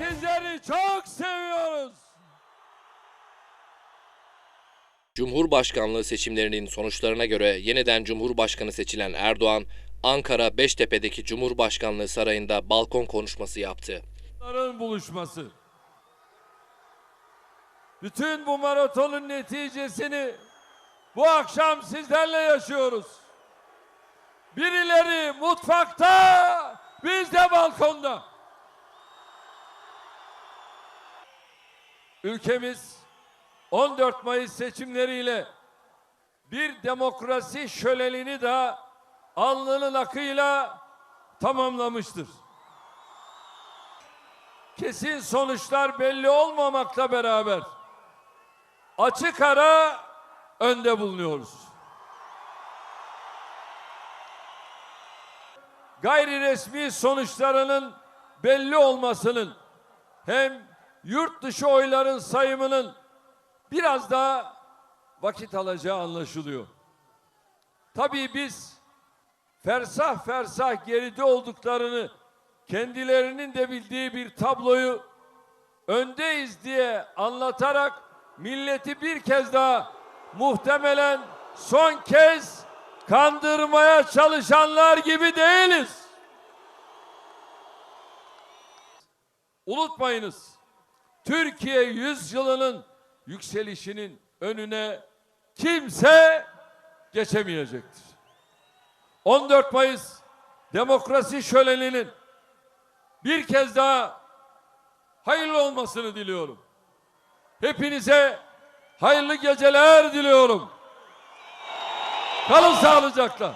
sizleri çok seviyoruz. Cumhurbaşkanlığı seçimlerinin sonuçlarına göre yeniden Cumhurbaşkanı seçilen Erdoğan, Ankara Beştepe'deki Cumhurbaşkanlığı sarayında balkon konuşması yaptı. Buluşması. Bütün bu maratonun neticesini bu akşam sizlerle yaşıyoruz. Birileri mutfakta, biz de balkonda. Ülkemiz 14 Mayıs seçimleriyle bir demokrasi şölenini de alnının akıyla tamamlamıştır. Kesin sonuçlar belli olmamakla beraber açık ara önde bulunuyoruz. Gayri resmi sonuçlarının belli olmasının hem yurt dışı oyların sayımının biraz daha vakit alacağı anlaşılıyor. Tabii biz fersah fersah geride olduklarını kendilerinin de bildiği bir tabloyu öndeyiz diye anlatarak milleti bir kez daha muhtemelen son kez kandırmaya çalışanlar gibi değiliz. Unutmayınız. Türkiye yüzyılının yükselişinin önüne kimse geçemeyecektir. 14 Mayıs demokrasi şöleninin bir kez daha hayırlı olmasını diliyorum. Hepinize hayırlı geceler diliyorum. Kalın sağlıcakla.